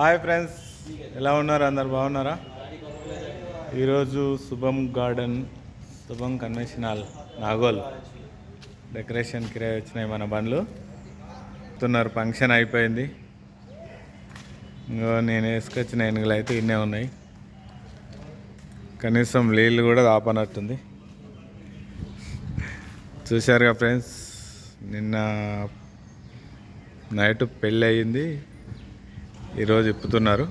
Hi friends ఎలా ఉన్నారు? అందరు బాగున్నారా? ఈరోజు శుభం గార్డెన్ శుభం కన్వెన్షన్ హాల్ నాగోల్. డెకరేషన్ కిరాయి వచ్చినాయి మన బండ్లు. చెప్తున్నారు ఫంక్షన్ అయిపోయింది. ఇంకో నేను వేసుకొచ్చిన ఎనుగులు అయితే ఇన్నే ఉన్నాయి. కనీసం నీళ్ళు కూడా దాపనట్టుంది చూశారుగా ఫ్రెండ్స్ నిన్న నైట్ పెళ్ళి అయ్యింది ఈరోజు ఇప్పుతున్నారు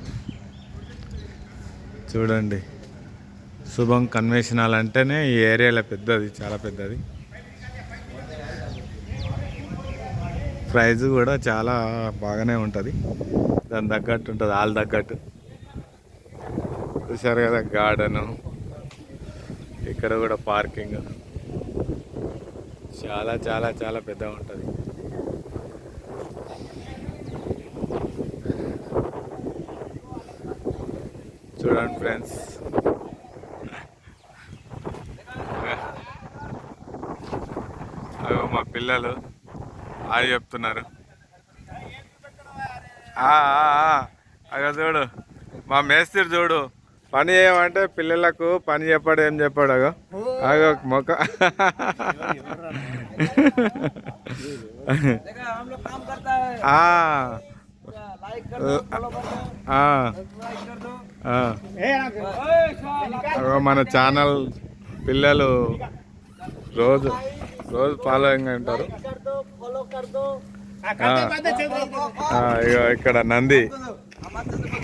చూడండి. శుభం కన్వెన్షన్ హాల్ అంటేనే ఈ ఏరియాలో పెద్దది చాలా పెద్దది. ప్రైజ్ కూడా చాలా బాగానే ఉంటుంది. దాని తగ్గట్టు ఉంటుంది వాళ్ళ తగ్గట్టు. చూసారు కదా గార్డెను. ఇక్కడ కూడా పార్కింగ్. చాలా చాలా చాలా పెద్దగా ఉంటుంది. చూడండి ఫ్రెండ్స్. అగో మా పిల్లలు అది చెప్తున్నారు. ఆ, ఆ, ఆ. అగో చూడు మా మేస్త్రి చూడు పని చేయమంటే పిల్లలకు పని చెప్పాడు ఏం చెప్పాడు అగో. అగో మొక్క. మన ఛానల్ పిల్లలు రోజు రోజు ఫాలోయింగ్ అంటారు ఇక్కడ నంది.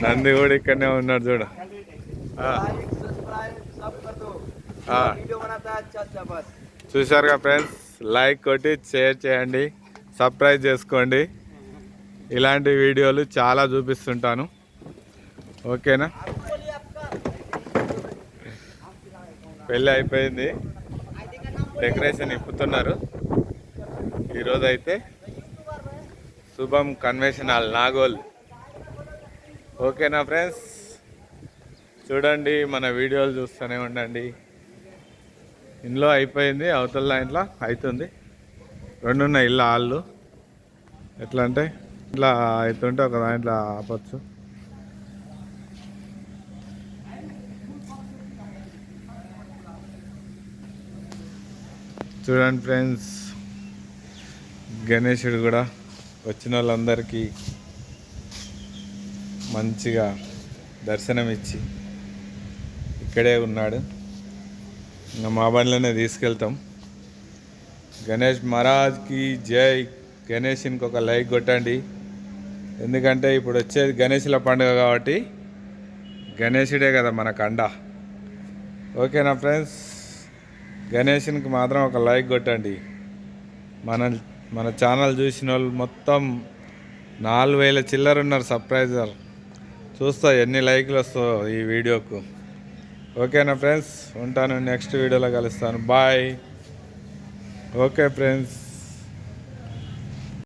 నంది కూడా ఇక్కడనే ఉన్నాడు చూడ. చూసారుగా ఫ్రెండ్స్? లైక్ కొట్టి షేర్ చేయండి. సబ్స్క్రైబ్ చేసుకోండి. ఇలాంటి వీడియోలు చాలా చూపిస్తుంటాను. ఓకేనా? పెళ్ళి అయిపోయింది. డెకరేషన్ ఇప్పుతున్నారు. ఈరోజు అయితే శుభం కన్వెన్షన్ హాల్ నాగోల్. ఓకేనా ఫ్రెండ్స్? చూడండి మన వీడియోలు చూస్తూనే ఉండండి. ఇంట్లో అయిపోయింది అవతల ఇంట్లో అవుతుంది. రెండున్న ఇళ్ళ హాళ్ళు. ఎట్లా అంటే ఇట్లా అవుతుంటే ఒక దాంట్లో ఆపచ్చు. చూడండి ఫ్రెండ్స్ గణేశుడు కూడా వచ్చిన వాళ్ళందరికీ మంచిగా దర్శనం ఇచ్చి ఇక్కడే ఉన్నాడు. ఇంకా మా బండిలోనే తీసుకెళ్తాం. గణేష్ మహారాజ్కి జై. గణేష్కి ఒక లైక్ కొట్టండి. ఎందుకంటే ఇప్పుడు వచ్చేది గణేష్ల పండుగ కాబట్టి గణేశుడే కదా మన కండ. ఓకేనా ఫ్రెండ్స్? గణేష్కి మాత్రం ఒక లైక్ కొట్టండి. మన మన ఛానల్ చూసిన వాళ్ళు మొత్తం నాలుగు వేల చిల్లర ఉన్నారు సర్ప్రైజర్ చూస్తా ఎన్ని లైక్లు వస్తాయో ఈ వీడియోకు. ఓకేనా ఫ్రెండ్స్? ఉంటాను నెక్స్ట్ వీడియోలో కలుస్తాను. బాయ్. Okay friends.